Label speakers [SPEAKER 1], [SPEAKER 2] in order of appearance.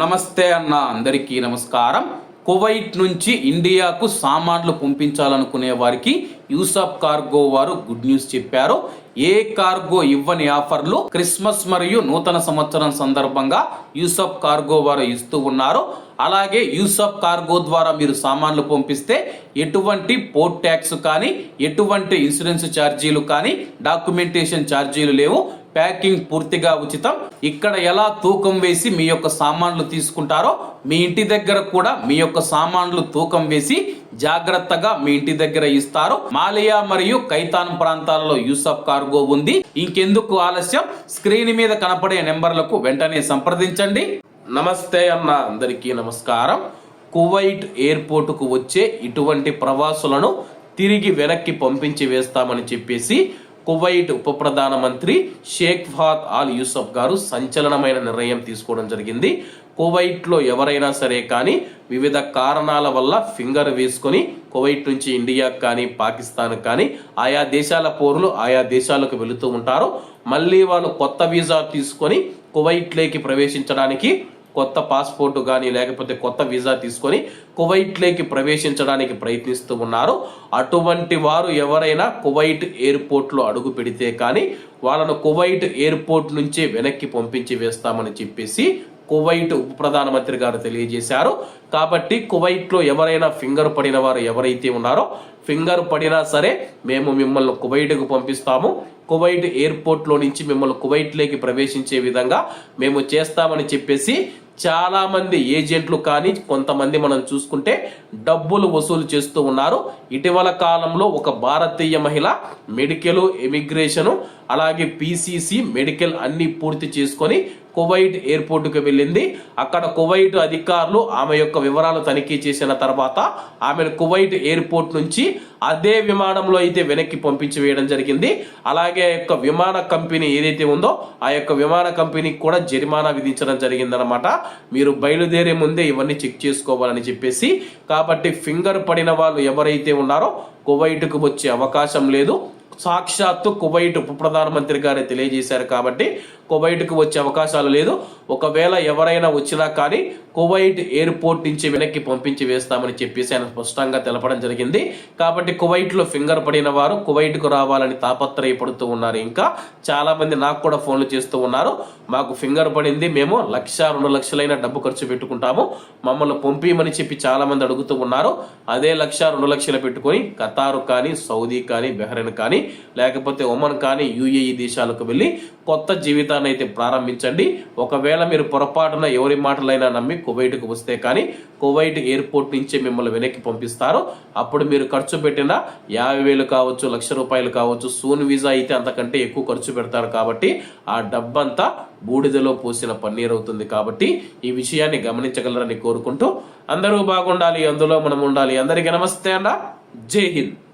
[SPEAKER 1] నమస్తే అన్న అందరికీ నమస్కారం. కువైట్ నుంచి ఇండియాకు సామాన్లు పంపించాలనుకునే వారికి యూసఫ్ కార్గో వారు గుడ్ న్యూస్ చెప్పారు. ఏ కార్గో ఇవ్వని ఆఫర్లు క్రిస్మస్ మరియు నూతన సంవత్సరం సందర్భంగా యూసఫ్ కార్గో వారు ఇస్తూ ఉన్నారు. అలాగే యూసఫ్ కార్గో ద్వారా మీరు సామాన్లు పంపిస్తే ఎటువంటి పోర్ట్ ట్యాక్స్ కానీ ఎటువంటి ఇన్సూరెన్స్ ఛార్జీలు కానీ డాక్యుమెంటేషన్ ఛార్జీలు లేవు. ప్యాకింగ్ పూర్తిగా ఉచితం. ఇక్కడ ఎలా తూకం వేసి మీ యొక్క సామాన్లు తీసుకుంటారో మీ ఇంటి దగ్గర కూడా మీ యొక్క సామాన్లు తూకం వేసి జాగ్రత్తగా మీ ఇంటి దగ్గర ఇస్తారు. మాలియా మరియు కైతాన్ ప్రాంతాలలో యూసఫ్ కార్గో ఉంది. ఇంకెందుకు ఆలస్యం? స్క్రీన్ మీద కనపడే నెంబర్లకు వెంటనే సంప్రదించండి. నమస్తే అన్న అందరికీ నమస్కారం. కువైట్ ఎయిర్పోర్టుకు వచ్చే ఇటువంటి ప్రవాసులను తిరిగి వెనక్కి పంపించి వేస్తామని చెప్పేసి కువైట్ ఉప ప్రధానమంత్రి షేక్ ఫాత్ ఆల్ యూసఫ్ గారు సంచలనమైన నిర్ణయం తీసుకోవడం జరిగింది. కువైట్లో ఎవరైనా సరే కానీ వివిధ కారణాల వల్ల ఫింగర్ వేసుకొని కువైట్ నుంచి ఇండియా కానీ పాకిస్తాన్ కానీ ఆయా దేశాల పౌరులు ఆయా దేశాలకు వెళుతూ ఉంటారు. మళ్ళీ వాళ్ళు కొత్త వీసా తీసుకొని కువైట్లోకి ప్రవేశించడానికి కొత్త పాస్పోర్ట్ కానీ లేకపోతే కొత్త వీసా తీసుకొని కువైట్లోకి ప్రవేశించడానికి ప్రయత్నిస్తూ ఉన్నారు. అటువంటి వారు ఎవరైనా కువైట్ ఎయిర్పోర్ట్లో అడుగు పెడితే కానీ వాళ్ళను కువైట్ ఎయిర్పోర్ట్ నుంచే వెనక్కి పంపించి వేస్తామని చెప్పేసి కువైట్ ఉప ప్రధానమంత్రి గారు తెలియజేశారు. కాబట్టి కువైట్లో ఎవరైనా ఫింగర్ పడిన వారు ఎవరైతే ఉన్నారో ఫింగర్ పడినా సరే మేము మిమ్మల్ని కువైట్కు పంపిస్తాము. కువైట్ ఎయిర్పోర్ట్లో నుంచి మిమ్మల్ని కువైట్లోకి ప్రవేశించే విధంగా మేము చేస్తామని చెప్పేసి చాలామంది ఏజెంట్లు కానీ కొంతమంది మనం చూసుకుంటే డబ్బులు వసూలు చేస్తూ ఉన్నారు. ఇటీవల కాలంలో ఒక భారతీయ మహిళ మెడికల్ ఎమిగ్రేషన్ అలాగే పీసీసీ మెడికల్ అన్ని పూర్తి చేసుకొని కువైట్ ఎయిర్పోర్టుకు వెళ్ళింది. అక్కడ కువైట్ అధికారులు ఆమె యొక్క వివరాలు తనిఖీ చేసిన తర్వాత ఆమెను కువైట్ ఎయిర్పోర్ట్ నుంచి అదే విమానంలో అయితే వెనక్కి పంపించి వేయడం జరిగింది. అలాగే ఆ యొక్క విమాన కంపెనీ ఏదైతే ఉందో ఆ యొక్క విమాన కంపెనీకి కూడా జరిమానా విధించడం జరిగిందనమాట మీరు బయలుదేరే ముందే ఇవన్నీ చెక్ చేసుకోవాలని చెప్పేసి. కాబట్టి ఫింగర్ పడిన వాళ్ళు ఎవరైతే ఉన్నారో కువైట్కు వచ్చే అవకాశం లేదు. సాక్షాత్తు కువైట్ ఉప ప్రధానమంత్రి గారే తెలియజేశారు కాబట్టి కువైట్కు వచ్చే అవకాశాలు లేదు. ఒకవేళ ఎవరైనా వచ్చినా కానీ కువైట్ ఎయిర్పోర్ట్ నుంచి వెనక్కి పంపించి వేస్తామని చెప్పేసి ఆయన స్పష్టంగా తెలపడం జరిగింది. కాబట్టి కువైట్లో ఫింగర్ పడిన వారు కువైట్కు రావాలని తాపత్రయపడుతూ ఉన్నారు ఇంకా. చాలామంది నాకు కూడా ఫోన్లు చేస్తూ ఉన్నారు. మాకు ఫింగర్ పడింది. మేము లక్ష రెండు లక్షలైన డబ్బు ఖర్చు పెట్టుకుంటాము. మమ్మల్ని పంపించమని చెప్పి చాలామంది అడుగుతూ ఉన్నారు. అదే లక్ష రెండు లక్షలు పెట్టుకొని ఖతారు కానీ సౌదీ కానీ బెహ్రెన్ కానీ లేకపోతే ఒమన్ కానీ యుఏఈ దేశాలకు వెళ్ళి కొత్త జీవితాన్ని అయితే ప్రారంభించండి. ఒకవేళ మీరు పొరపాటున ఎవరి మాటలైనా నమ్మి కువైట్కు వస్తే కానీ కువైట్ ఎయిర్పోర్ట్ నుంచే మిమ్మల్ని వెనక్కి పంపిస్తారు. అప్పుడు మీరు ఖర్చు పెట్టిన యాభై వేలు కావచ్చు లక్ష రూపాయలు కావచ్చు సూన్ వీసా అయితే అంతకంటే ఎక్కువ ఖర్చు పెడతారు కాబట్టి ఆ డబ్బంతా బూడిదలో పోసిన పన్నీర్ అవుతుంది కాబట్టి ఈ విషయాన్ని గమనించగలరని కోరుకుంటూ అందరూ బాగుండాలి అందులో మనం ఉండాలి. అందరికీ నమస్తే అన్న. జై హింద్.